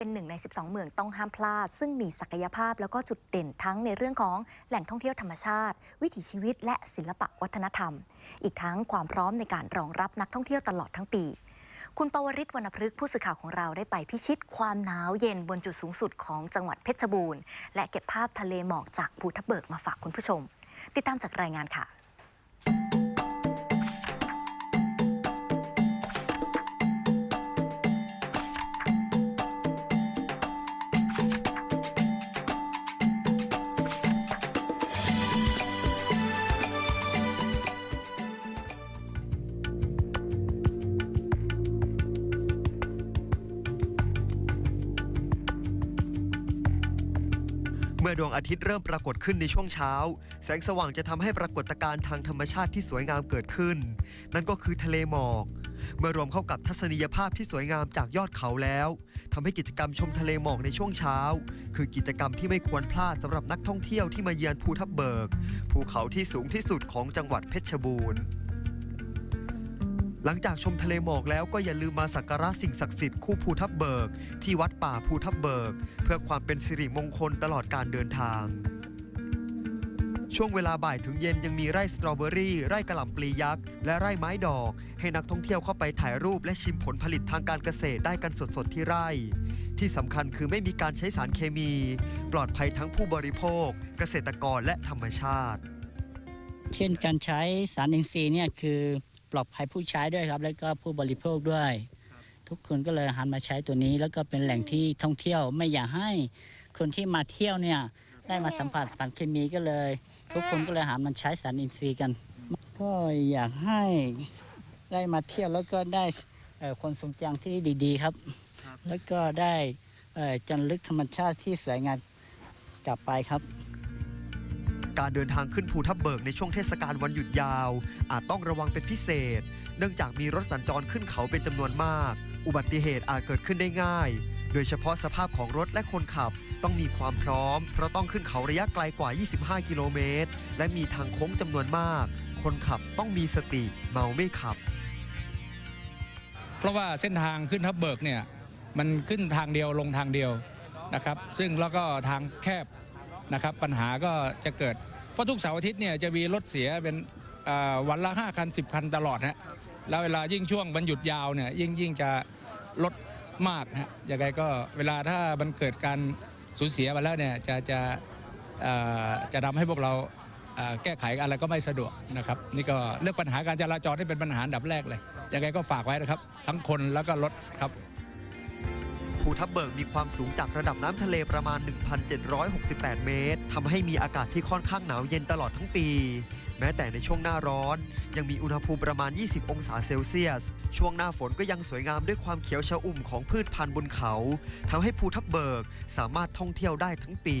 เป็นหนึ่งใน 12 เมืองต้องห้ามพลาด ซึ่งมีศักยภาพแล้วก็จุดเด่นทั้งในเรื่องของแหล่งท่องเที่ยวธรรมชาติ วิถีชีวิต และศิลปะวัฒนธรรม อีกทั้งความพร้อมในการรองรับนักท่องเที่ยวตลอดทั้งปี คุณปวริศวรรณพฤกษ์ผู้สื่อข่าวของเราได้ไปพิชิต ความหนาวเย็นบนจุดสูงสุดของจังหวัดเพชรบูรณ์และเก็บภาพทะเลหมอกจากภูทับเบิกมาฝากคุณผู้ชม ติดตามจากรายงานค่ะ มื่อดวงอาทิตย์เริ่มปรากฏขึ้นในช่วงเช้า แสงสว่างจะทำให้ปรากฏการณ์ทางธรรมชาติที่สวยงามเกิดขึ้น นั่นก็คือทะเลหมอก เมื่อรวมเข้ากับทัศนียภาพที่สวยงามจากยอดเขาแล้วทำให้กิจกรรมชมทะเลหมอกในช่วงเช้า คือกิจกรรมที่ไม่ควรพลาดสำหรับนักท่องเที่ยวที่มาเยือนภูทับเบิก ภูเขาที่สูงที่สุดของจังหวัดเพชรบูรณ์ หลังจากชมทะเลหมอกแล้วก็อย่าลืมมาสักการะสิ่งศักดิ์สิทธิ์คู่ภูทับเบิก ที่วัดป่าภูทับเบิก เพื่อความเป็นสิริมงคลตลอดการเดินทาง ช่วงเวลาบ่ายถึงเย็นยังมีไร่สตรอเบอรี่ ไร่กระหล่ำปลียักษ์ และไร่ไม้ดอก ให้นักท่องเที่ยวเข้าไปถ่ายรูปและชิมผลผลิตทางการเกษตรได้กันสดๆที่ไร่ ที่สำคัญคือไม่มีการใช้สารเคมี ปลอดภัยทั้งผู้บริโภค เกษตรกรและธรรมชาติ เช่นการใช้สารอินทรีย์เนี่ยคือ ลอดภัยผู้ใช้ด้วยครับ แล้วก็ผู้บริโภคด้วย ทุกคนก็เลยหันมาใช้ตัวนี้ แล้วก็เป็นแหล่งที่ท่องเที่ยวไม่อยากให้คนที่มาเที่ยวเนี่ยได้มาสัมผัสสารเคมีก็เลย ทุกคนก็เลยหันมาใช้สารอินทรีย์กัน ก็อยากให้ได้มาเที่ยวแล้วก็ได้เอ่อคนทรงจำที่ดีๆครับ แล้วก็ได้เอ่อจันลึกธรรมชาติที่สวยงามกลับไปครับ การเดินทางขึ้นภูทับเบิกในช่วงเทศกาลวันหยุดยาว อาจต้องระวังเป็นพิเศษ เนื่องจากมีรถสัญจรขึ้นเขาเป็นจำนวนมาก อุบัติเหตุอาจเกิดขึ้นได้ง่าย โดยเฉพาะสภาพของรถและคนขับต้องมีความพร้อม เพราะต้องขึ้นเขาระยะไกลกว่า 25 กิโลเมตร และมีทางโค้งจำนวนมาก คนขับต้องมีสติเมาไม่ขับ เพราะว่าเส้นทางขึ้นทับเบิกเนี่ยมันขึ้นทางเดียวลงทางเดียวนะครับ ซึ่งแล้วก็ทางแคบ นะครับปัญหาก็จะเกิด เพราะทุกเสาร์อาทิตย์เนี่ยจะมีรถเสียเป็นวันละ 5 คัน 10 คันตลอดฮะแล้วเวลายิ่งช่วงวันหยุดยาวเนี่ยยิ่งยิ่งจะลดมากฮะยังไงก็เวลาถ้ามันเกิดการสูญเสียมาแล้วเนี่ยจะจะจะทำให้พวกเราแก้ไขอะไรก็ไม่สะดวกนะครับนี่ก็เรื่องปัญหาการจราจรที่เป็นปัญหาอันดับแรกเลยยังไงก็ฝากไว้นะครับ ทั้งคนแล้วก็รถครับ ภูทับเบิกมีความสูงจากระดับน้ำทะเลประมาณ 1,768 เมตรทำให้มีอากาศที่ค่อนข้างหนาวเย็นตลอดทั้งปี แม้แต่ในช่วงหน้าร้อน ยังมีอุณหภูมิประมาณ 20 องศาเซลเซียส ช่วงหน้าฝนก็ยังสวยงามด้วยความเขียวชอุ่มของพืชพันธุ์บนเขาทำให้ภูทับเบิกสามารถท่องเที่ยวได้ทั้งปี